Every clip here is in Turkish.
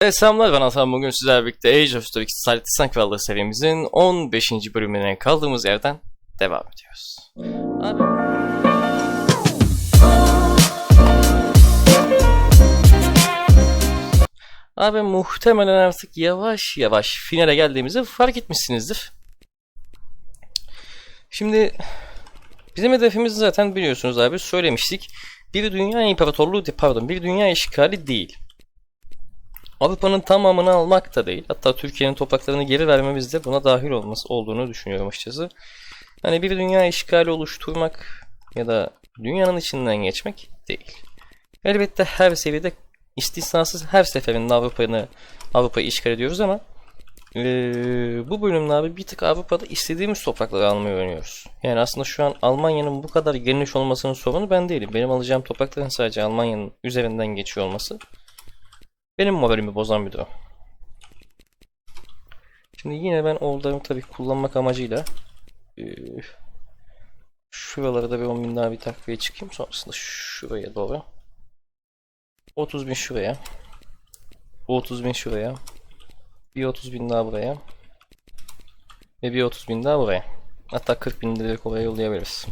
Evet selamlar ben Hasan bugün sizlerle birlikte Age of Stories Saltisan Krallığı serimizin 15. bölümüne kaldığımız yerden devam ediyoruz. Abi... Abi muhtemelen artık yavaş yavaş finale geldiğimizi fark etmişsinizdir. Şimdi bizim hedefimiz zaten biliyorsunuz abi söylemiştik. Bir dünya imparatorluğu pardon bir dünya işgali değil. Avrupa'nın tamamını almak da değil. Hatta Türkiye'nin topraklarını geri vermemiz de buna dahil olması olduğunu düşünüyorum açıkçası. Hani bir dünya işgali oluşturmak ya da dünyanın içinden geçmek değil. Elbette her seviyede istisnasız her seferinde Avrupa'yı Avrupa'yı işgal ediyoruz ama ee, bu bölümde abi bir tık Avrupa'da istediğimiz toprakları almayı öğreniyoruz. Yani aslında şu an Almanya'nın bu kadar geniş olmasının sorunu ben değilim. Benim alacağım toprakların sadece Almanya'nın üzerinden geçiyor olması benim moralimi bozan bir durum. Şimdi yine ben ordularımı tabii kullanmak amacıyla şuralara da bir 10 bin daha bir takviye çıkayım. Sonrasında şuraya doğru 30 bin şuraya 30 bin şuraya bir 30 bin daha buraya ve bir 30 bin daha buraya. Hatta 40 bin direkt oraya yollayabiliriz.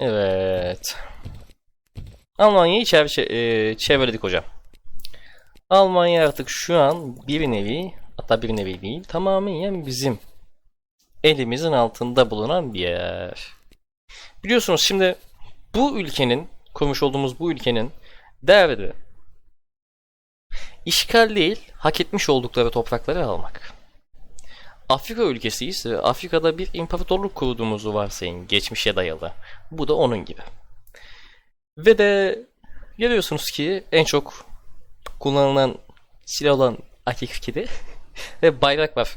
Evet. Almanya'yı çev e, çevreledik hocam. Almanya artık şu an bir nevi hatta bir nevi değil tamamen bizim elimizin altında bulunan bir yer. Biliyorsunuz şimdi bu ülkenin kurmuş olduğumuz bu ülkenin derdi işgal değil hak etmiş oldukları toprakları almak. Afrika ülkesiyiz ve Afrika'da bir imparatorluk kurduğumuzu varsayın geçmişe dayalı. Bu da onun gibi. Ve de görüyorsunuz ki en çok kullanılan silah olan AK-47 ve bayrak var.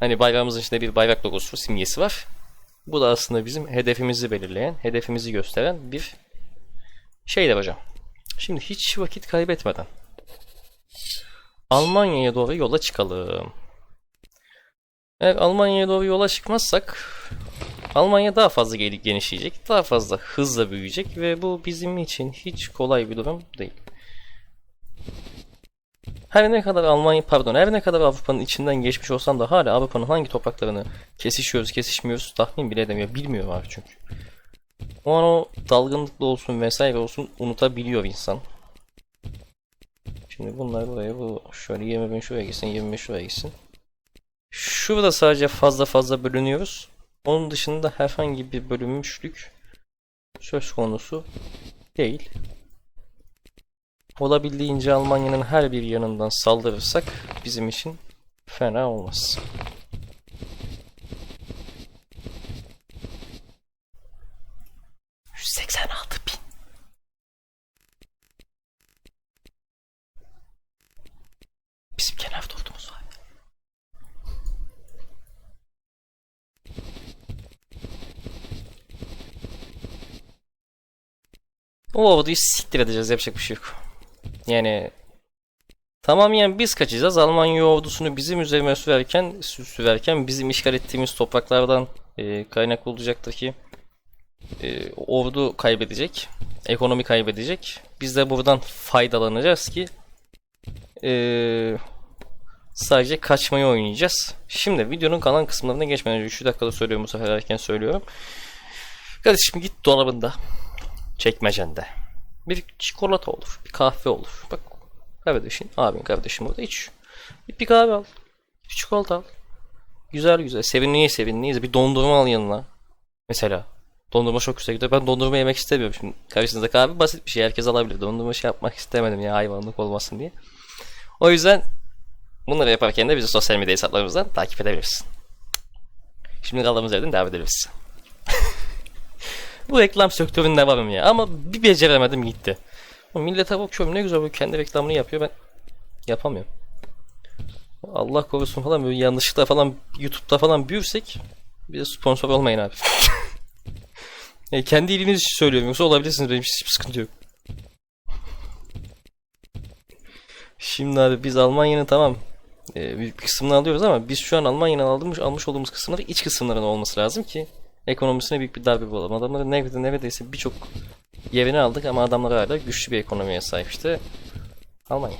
Hani bayrağımızın içinde bir bayrak logosu, simgesi var. Bu da aslında bizim hedefimizi belirleyen, hedefimizi gösteren bir şeyler hocam. Şimdi hiç vakit kaybetmeden Almanya'ya doğru yola çıkalım. Eğer Almanya'ya doğru yola çıkmazsak Almanya daha fazla genişleyecek, daha fazla hızla büyüyecek ve bu bizim için hiç kolay bir durum değil. Her ne kadar Almanya pardon her ne kadar Avrupa'nın içinden geçmiş olsam da hala Avrupa'nın hangi topraklarını kesişiyoruz kesişmiyoruz tahmin bile edemiyor. Bilmiyor var çünkü. O an o dalgınlıkla olsun vesaire olsun unutabiliyor insan. Şimdi bunlar buraya bu şöyle 20 bin şuraya gitsin 20 bin şuraya gitsin. Şurada sadece fazla fazla bölünüyoruz. Onun dışında herhangi bir bölünmüşlük söz konusu değil. Olabildiğince Almanya'nın her bir yanından saldırırsak bizim için fena olmaz. ...186 bin. Bizim kenar ordumuz var. O orduyu siktir edeceğiz yapacak bir şey yok. Yani tamamen biz kaçacağız. Almanya ordusunu bizim üzerime sürerken sürerken bizim işgal ettiğimiz topraklardan e, kaynaklı olacaktır ki e, ordu kaybedecek. Ekonomi kaybedecek. Biz de buradan faydalanacağız ki e, sadece kaçmayı oynayacağız. Şimdi videonun kalan kısımlarına geçmeden önce 3 dakikada söylüyorum bu sefer erken söylüyorum. Kardeşim git dolabında çekmecende. Bir çikolata olur, bir kahve olur. Bak kardeşin, abin kardeşim burada iç. Bir, bir kahve al, bir çikolata al. Güzel güzel, sevinliye sevinliye bir dondurma al yanına. Mesela dondurma çok güzel gidiyor. Ben dondurma yemek istemiyorum şimdi. Karşınızda kahve basit bir şey, herkes alabilir. Dondurma şey yapmak istemedim ya hayvanlık olmasın diye. O yüzden bunları yaparken de bizi sosyal medya hesaplarımızdan takip edebilirsin. Şimdi kaldığımız yerden devam edebiliriz. Bu reklam sektöründe varım ya ama bir beceremedim gitti. Millete bakıyorum ne güzel böyle kendi reklamını yapıyor ben yapamıyorum. Allah korusun falan böyle yanlışlıkla falan YouTube'da falan büyürsek bir sponsor olmayın abi. yani kendi iliniz için söylüyorum yoksa olabilirsiniz benim hiçbir sıkıntı yok. Şimdi abi biz Almanya'nın tamam e, büyük bir kısmını alıyoruz ama biz şu an Almanya'nın almış, almış olduğumuz kısımları iç kısımların olması lazım ki ekonomisine büyük bir darbe bulalım. Adamların neredeyse neredeyse birçok yerini aldık ama adamlar hala güçlü bir ekonomiye sahip işte. Almanya.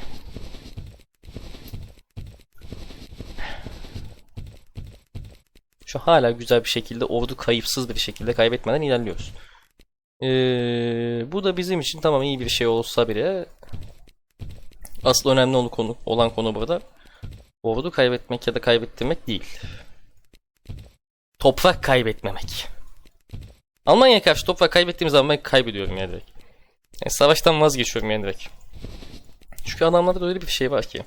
Şu hala güzel bir şekilde ordu kayıpsız bir şekilde kaybetmeden ilerliyoruz. Ee, bu da bizim için tamam iyi bir şey olsa bile asıl önemli olan konu, olan konu burada ordu kaybetmek ya da kaybettirmek değil. Toprak kaybetmemek. Almanya'ya karşı toprak kaybettiğim zaman ben kaybediyorum yani direkt. Yani savaştan vazgeçiyorum yani direkt. Çünkü adamlarda öyle bir şey var ki.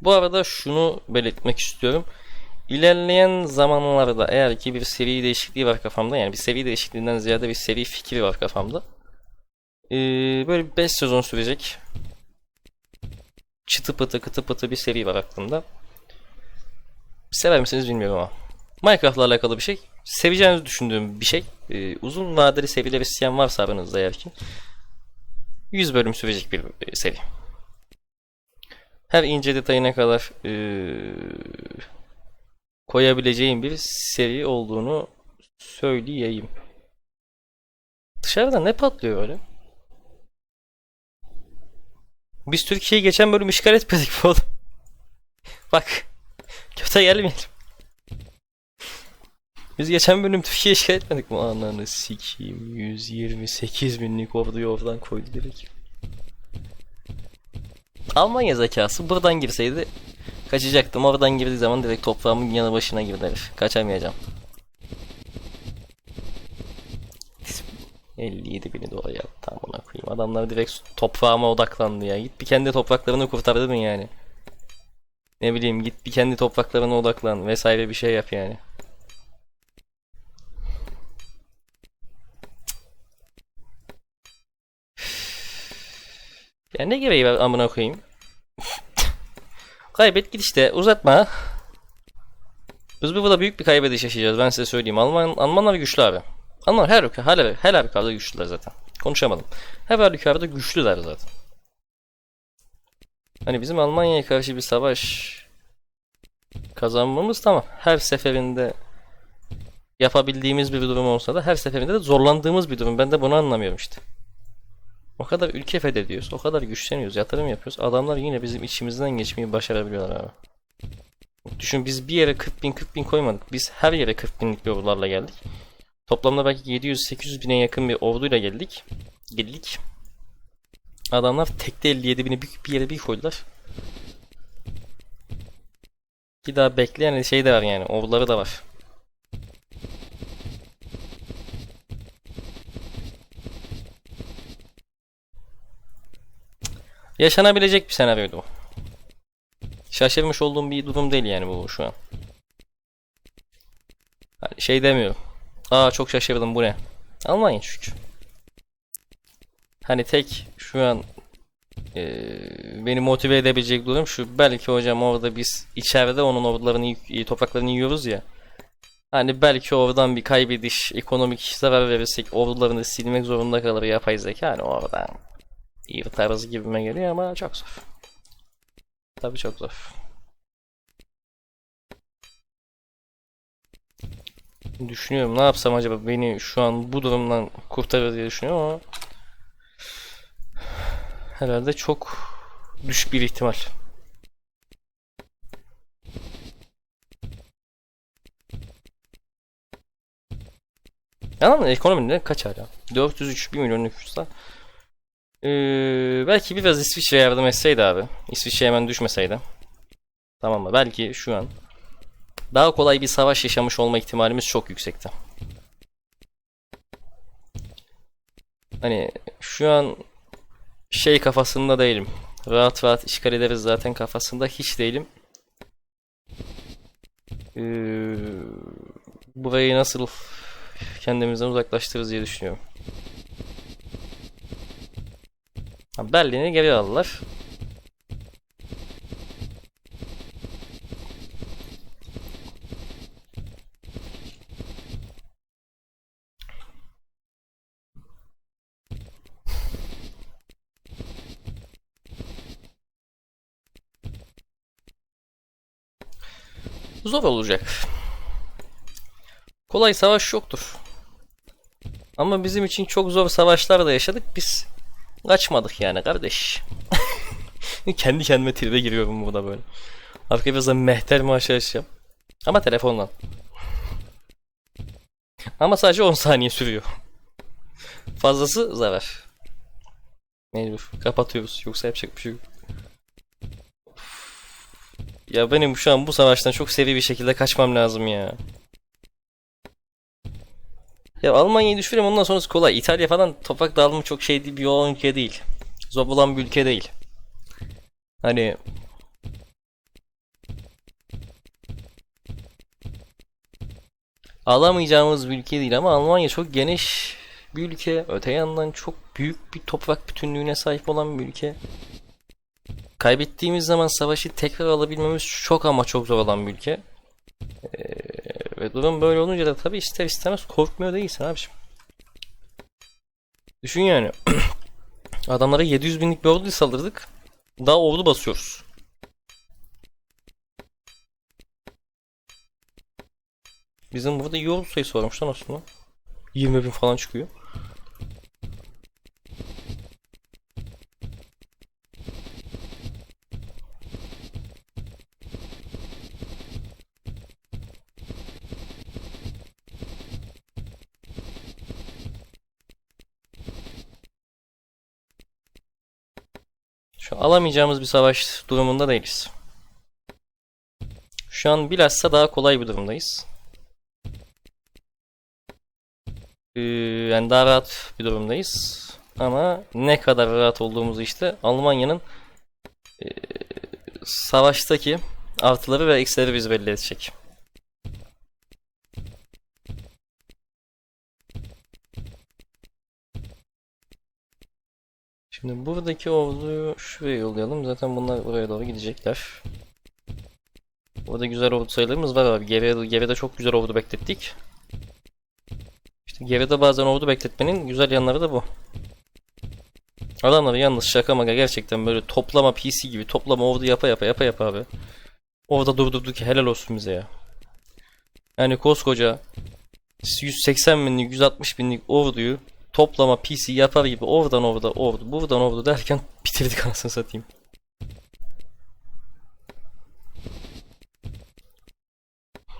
Bu arada şunu belirtmek istiyorum. İlerleyen zamanlarda eğer ki bir seri değişikliği var kafamda yani bir seri değişikliğinden ziyade bir seri fikri var kafamda. Ee, böyle bir 5 sezon sürecek çıtı pıtı kıtı pıtı bir seri var aklımda. Sever misiniz bilmiyorum ama. Minecraft'la alakalı bir şey. Seveceğinizi düşündüğüm bir şey. Ee, uzun vadeli seriler isteyen varsa aranızda eğer ki. 100 bölüm sürecek bir e, seri. Her ince detayına kadar ee, koyabileceğim bir seri olduğunu söyleyeyim. Dışarıda ne patlıyor öyle? Biz Türkiye'yi geçen bölüm işgal etmedik bu oğlum. Bak. Kötü gelmeyelim. Biz geçen bölüm Türkiye işgal etmedik mi? Ananı sikeyim. 128 binlik orduyu oradan koydu direkt. Almanya zekası buradan girseydi kaçacaktım. Oradan girdiği zaman direkt toprağımın yanı başına girdi herif. Kaçamayacağım. 57 bini dolar ya. Tamam ona koyayım. Adamlar direkt toprağıma odaklandı ya. Git bir kendi topraklarını kurtardın yani. Ne bileyim git bir kendi topraklarına odaklan vesaire bir şey yap yani. Ya ne gereği var amına koyayım? Kaybet git işte uzatma. Biz burada büyük bir kaybediş yaşayacağız ben size söyleyeyim. Alman, Almanlar güçlü abi. Almanlar her, her, her halükarda güçlüler zaten. Konuşamadım. Her halükarda güçlüler zaten. Hani bizim Almanya'ya karşı bir savaş kazanmamız tamam. Her seferinde yapabildiğimiz bir durum olsa da her seferinde de zorlandığımız bir durum. Ben de bunu anlamıyorum işte. O kadar ülke fethediyoruz, o kadar güçleniyoruz, yatırım yapıyoruz. Adamlar yine bizim içimizden geçmeyi başarabiliyorlar abi. Düşün biz bir yere 40 bin 40 bin koymadık. Biz her yere 40 binlik bir ordularla geldik. Toplamda belki 700-800 bine yakın bir orduyla geldik. Geldik. Adamlar tekte 57 bini bir, bir yere bir koydular. Bir daha bekleyen şey de var yani. Orduları da var. Yaşanabilecek bir senaryoydu bu. Şaşırmış olduğum bir durum değil yani bu şu an. Hani şey demiyorum. Aa çok şaşırdım bu ne? Almanya çünkü. Hani tek şu an e, beni motive edebilecek durum şu. Belki hocam orada biz içeride onun ordularını topraklarını yiyoruz ya. Hani belki oradan bir kaybediş, ekonomik zarar verirsek ordularını silmek zorunda kalır yapay zeka. Hani oradan tarzı gibime geliyor ama çok zor. Tabii çok zor. Düşünüyorum ne yapsam acaba beni şu an bu durumdan kurtarır diye düşünüyorum ama herhalde çok düşük bir ihtimal. Ama ekonominin kaç hala? 403 1 milyon nüfusla. Ee, belki biraz İsviçre yardım etseydi abi. İsviçre hemen düşmeseydi. Tamam mı? Belki şu an daha kolay bir savaş yaşamış olma ihtimalimiz çok yüksekti. Hani şu an şey kafasında değilim. Rahat rahat işgal ederiz zaten kafasında hiç değilim. Ee, burayı nasıl kendimizden uzaklaştırırız diye düşünüyorum. Berlin'i geri aldılar. Zor olacak. Kolay savaş yoktur. Ama bizim için çok zor savaşlar da yaşadık. Biz kaçmadık yani kardeş. Kendi kendime tribe giriyorum burada böyle. Arka biraz da mehter maaşı açacağım. Ama telefonla. Ama sadece 10 saniye sürüyor. Fazlası zarar. Mecbur. Kapatıyoruz. Yoksa yapacak bir şey yok. Ya benim şu an bu savaştan çok seri bir şekilde kaçmam lazım ya. Ya Almanya'yı düşüreyim ondan sonrası kolay. İtalya falan toprak dağılımı çok şey değil, bir yoğun ülke değil. Zor bulan bir ülke değil. Hani alamayacağımız bir ülke değil ama Almanya çok geniş bir ülke. Öte yandan çok büyük bir toprak bütünlüğüne sahip olan bir ülke. Kaybettiğimiz zaman savaşı tekrar alabilmemiz çok ama çok zor olan bir ülke. Ee, ve durum böyle olunca da tabii ister istemez korkmuyor değilsin abiciğim. Düşün yani. Adamlara 700 binlik bir ordu saldırdık. Daha ordu basıyoruz. Bizim burada iyi ordu sayısı varmış lan aslında. 20 bin falan çıkıyor. Şu alamayacağımız bir savaş durumunda değiliz. Şu an bilhassa daha kolay bir durumdayız. Ee, yani daha rahat bir durumdayız. Ama ne kadar rahat olduğumuzu işte Almanya'nın ee, savaştaki artıları ve eksileri bizi belli edecek. Şimdi buradaki orduyu şuraya yollayalım. Zaten bunlar buraya doğru gidecekler. Burada güzel ordu sayılarımız var abi. Geride, geride çok güzel ordu beklettik. İşte geride bazen ordu bekletmenin güzel yanları da bu. Adamları yalnız şaka maka gerçekten böyle toplama PC gibi toplama ordu yapa yapa yapa yapa abi. Orada durdurduk helal olsun bize ya. Yani koskoca 180 binlik 160 binlik orduyu toplama PC yapar gibi oradan orada ordu buradan ordu derken bitirdik anasını satayım.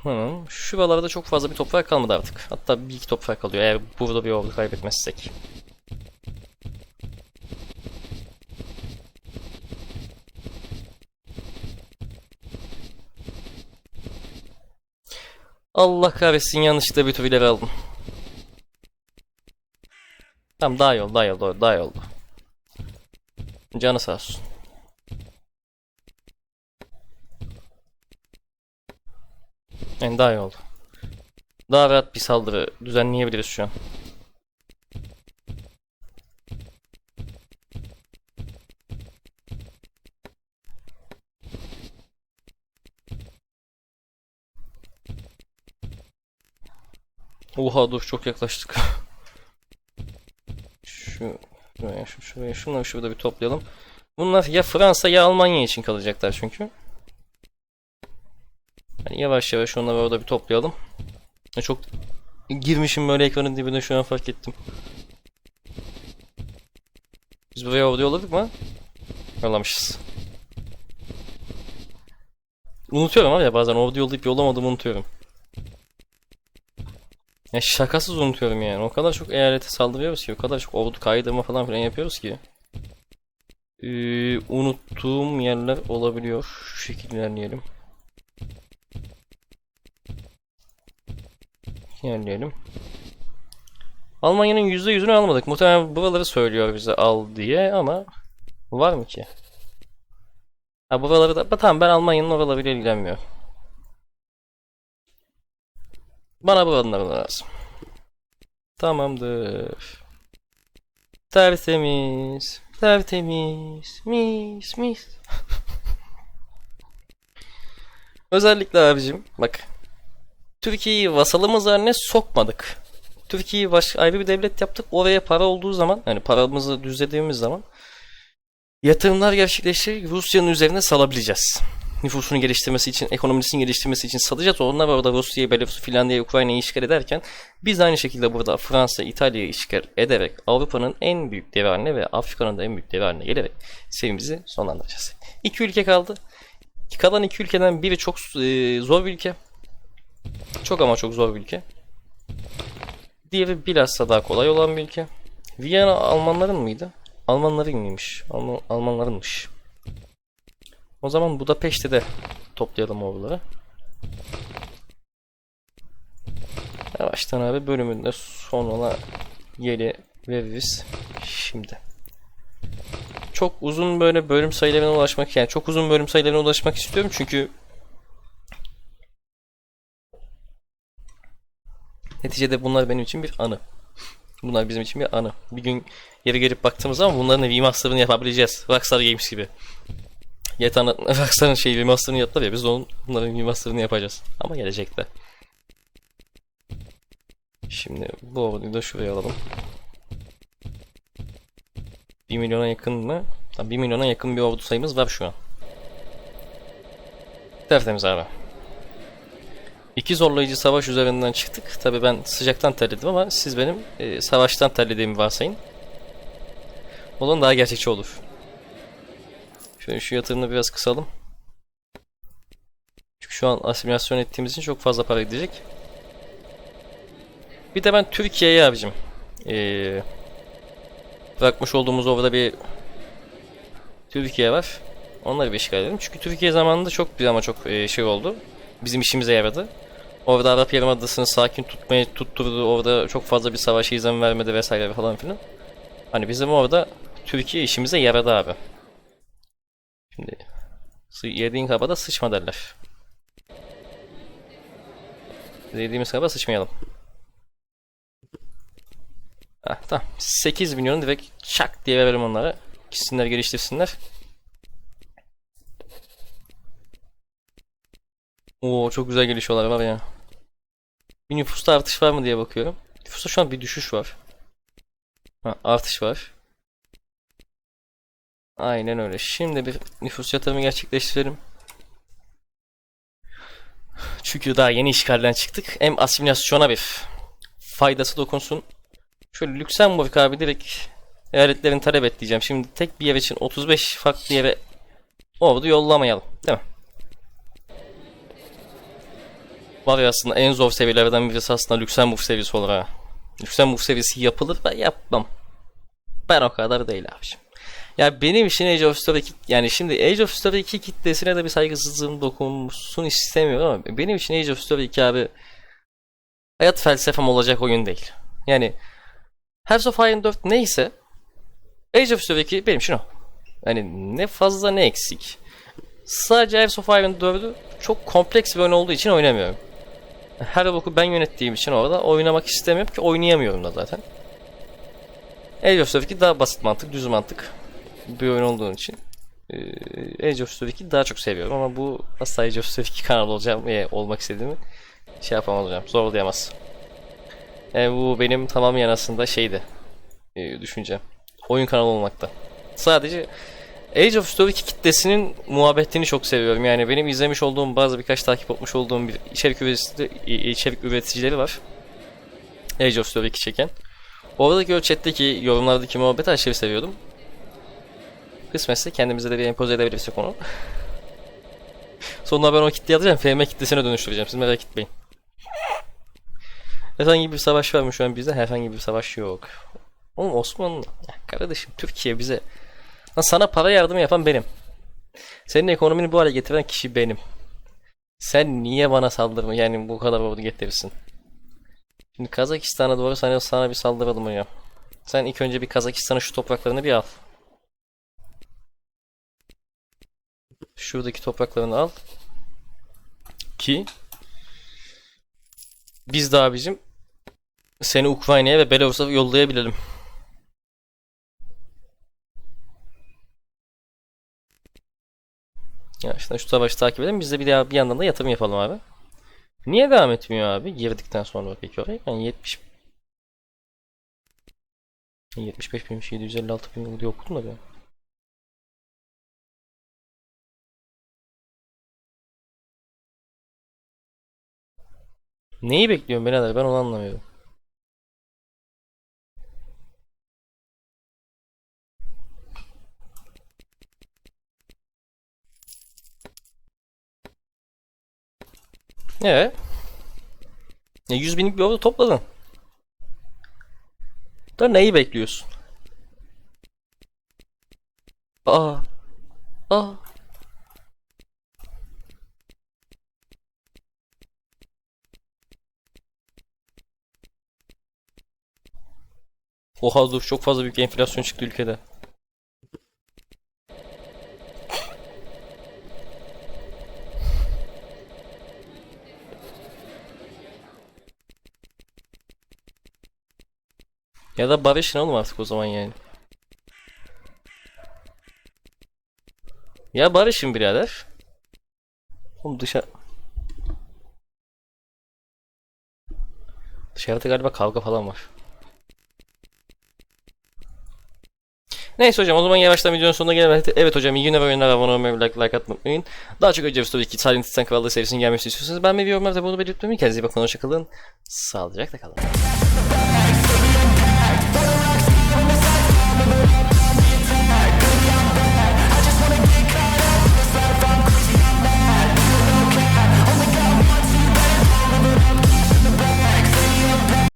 Hı, şuralarda çok fazla bir toprak kalmadı artık. Hatta bir iki toprak kalıyor eğer burada bir ordu kaybetmezsek. Allah kahretsin yanlışlıkla bir türleri aldım. Tamam daha iyi oldu, daha iyi oldu, daha iyi oldu. Canı sağ olsun. Yani daha iyi oldu. Daha rahat bir saldırı düzenleyebiliriz şu an. Oha dur çok yaklaştık. şu şuraya şu şuraya şunları şurada bir toplayalım. Bunlar ya Fransa ya Almanya için kalacaklar çünkü. Yani yavaş yavaş onları orada bir toplayalım. Ya Çok girmişim böyle ekranın dibine şu an fark ettim. Biz buraya orada yolladık mı? Yollamışız. Unutuyorum abi ya bazen orada yollayıp yollamadığımı unutuyorum. Ya şakasız unutuyorum yani. O kadar çok eyalete saldırıyoruz ki, o kadar çok ordu kaydırma falan filan yapıyoruz ki. Ee, unuttuğum yerler olabiliyor. Şu şekilde ilerleyelim. İlerleyelim. Almanya'nın %100'ünü almadık. Muhtemelen buraları söylüyor bize al diye ama var mı ki? Ha buraları da tamam ben Almanya'nın oralarıyla ilgilenmiyorum. Bana buraları lazım. Tamamdır. Tertemiz. Tertemiz. Mis mis. Özellikle abicim bak. Türkiye'yi vasalımız haline sokmadık. Türkiye'yi baş, ayrı bir devlet yaptık. Oraya para olduğu zaman, yani paramızı düzlediğimiz zaman yatırımlar gerçekleştirerek Rusya'nın üzerine salabileceğiz. Nüfusunu geliştirmesi için, ekonomisini geliştirmesi için satacağız. Onlar orada Rusya'yı, Belarus'u, Finlandiya'yı, Ukrayna'yı işgal ederken biz de aynı şekilde burada Fransa, İtalya'yı işgal ederek Avrupa'nın en büyük devi haline ve Afrika'nın da en büyük devi haline gelerek serimizi sonlandıracağız. İki ülke kaldı. Kalan iki ülkeden biri çok e, zor bir ülke. Çok ama çok zor bir ülke. Diğeri bilhassa daha kolay olan bir ülke. Viyana Almanların mıydı? Almanların mıymış? Alman, Almanlarınmış. O zaman Budapeşte de toplayalım orduları. Yavaştan abi bölümünde son ona yeri veririz. Şimdi. Çok uzun böyle bölüm sayılarına ulaşmak yani çok uzun bölüm sayılarına ulaşmak istiyorum çünkü Neticede bunlar benim için bir anı. Bunlar bizim için bir anı. Bir gün geri gelip baktığımız zaman bunların remaster'ını yapabileceğiz. Rockstar Games gibi. Yetan Rockstar'ın şey remaster'ını yaptılar ya biz onun, bunların remaster'ını yapacağız. Ama gelecekte. Şimdi bu orduyu da şuraya alalım. 1 milyona yakın mı? Tamam, 1 milyona yakın bir ordu sayımız var şu an. Tertemiz abi. İki zorlayıcı savaş üzerinden çıktık. Tabi ben sıcaktan terledim ama siz benim e, savaştan terlediğimi varsayın. Olan daha gerçekçi olur. Şöyle şu yatırımını biraz kısalım. Çünkü şu an asimilasyon ettiğimiz için çok fazla para gidecek. Bir de ben Türkiye'ye abicim. E, bırakmış olduğumuz orada bir Türkiye var. Onları bir işgal edelim. Çünkü Türkiye zamanında çok bir ama çok şey oldu. Bizim işimize yaradı. Orada Arap Yarımadası'nı sakin tutmaya tutturdu. Orada çok fazla bir savaşa izin vermedi vesaire falan filan. Hani bizim orada Türkiye işimize yaradı abi. Şimdi yediğin kabada sıçma derler. Yediğimiz kaba sıçmayalım. Heh, tamam. 8 milyonu direkt çak diye verelim onlara. Gitsinler geliştirsinler. Oo çok güzel gelişiyorlar var ya. Bir nüfusta artış var mı diye bakıyorum. Nüfusta şu an bir düşüş var. Ha, artış var. Aynen öyle. Şimdi bir nüfus yatırımı gerçekleştirelim. Çünkü daha yeni işgalden çıktık. Hem asimilasyona bir faydası dokunsun. Şöyle Lüksemburg abi direkt eyaletlerin talep et diyeceğim. Şimdi tek bir yer için 35 farklı yere ordu yollamayalım. Değil mi? Var ya aslında en zor seviyelerden birisi aslında Lüksemburg seviyesi olur ha. Lüksemburg seviyesi yapılır ben yapmam. Ben o kadar değil abiciğim. Ya benim için Age of Story 2 yani şimdi Age of Story 2 kitlesine de bir saygısızlığım dokunsun istemiyorum ama benim için Age of Story 2 abi hayat felsefem olacak oyun değil. Yani Hearts of Iron 4 neyse Age of Story 2 benim için o. Yani ne fazla ne eksik. Sadece Hearts of Iron 4'ü çok kompleks bir oyun olduğu için oynamıyorum. Her boku ben yönettiğim için orada oynamak istemiyorum ki oynayamıyorum da zaten. Age of Story 2 daha basit mantık, düz mantık bir oyun olduğu için ee, Age of Story 2 daha çok seviyorum ama bu asla Age of Story 2 kanalı olacağım ve olmak istediğimi şey yapamam hocam, zorlayamaz. Yani bu benim tamamen aslında şeydi, ee, düşüncem. Oyun kanalı olmakta. Sadece Age of Story 2 kitlesinin muhabbetini çok seviyorum. Yani benim izlemiş olduğum bazı birkaç takip etmiş olduğum bir içerik üreticisi, içerik üreticileri var. Age of Story 2 çeken. Oradaki o chatteki yorumlardaki muhabbeti aşırı seviyordum. Kısmetse kendimize de bir empoze edebilirsek onu. Sonra ben o kitleyi alacağım. FM kitlesine dönüştüreceğim. Siz merak etmeyin. Herhangi bir savaş var mı şu an bizde? Herhangi bir savaş yok. Oğlum Osmanlı. Ya kardeşim Türkiye bize Lan sana para yardımı yapan benim. Senin ekonomini bu hale getiren kişi benim. Sen niye bana saldırma yani bu kadar ordu getirirsin? Şimdi Kazakistan'a doğru sana, sana bir saldıralım ya. Sen ilk önce bir Kazakistan'ın şu topraklarını bir al. Şuradaki topraklarını al. Ki biz de abicim seni Ukrayna'ya ve Belarus'a yollayabilelim. Ya işte şu savaşı takip edelim. Biz de bir, daha, bir yandan da yatırım yapalım abi. Niye devam etmiyor abi? Girdikten sonra peki oraya. Ben 70 75 bin 756 bin diye okudum da ben. Neyi bekliyorum birader ben onu anlamıyorum. Evet. Ya 100 binlik bir ordu topladın. Da neyi bekliyorsun? Aa. Aa. Oha dur çok fazla büyük enflasyon çıktı ülkede. Ya da barışın oğlum artık o zaman yani. Ya barışın birader. Oğlum dışarı... Dışarıda galiba kavga falan var. Neyse hocam o zaman yavaştan videonun sonuna gelelim. Evet hocam iyi günler ve oyunlar abone olmayı like, like atmayı unutmayın. Daha çok önce tabii ki Silent Titan Krallığı serisinin gelmesini istiyorsanız ben ve yorumlarda bunu belirtmeyi kendinize iyi bakın hoşçakalın. Sağlıcakla kalın.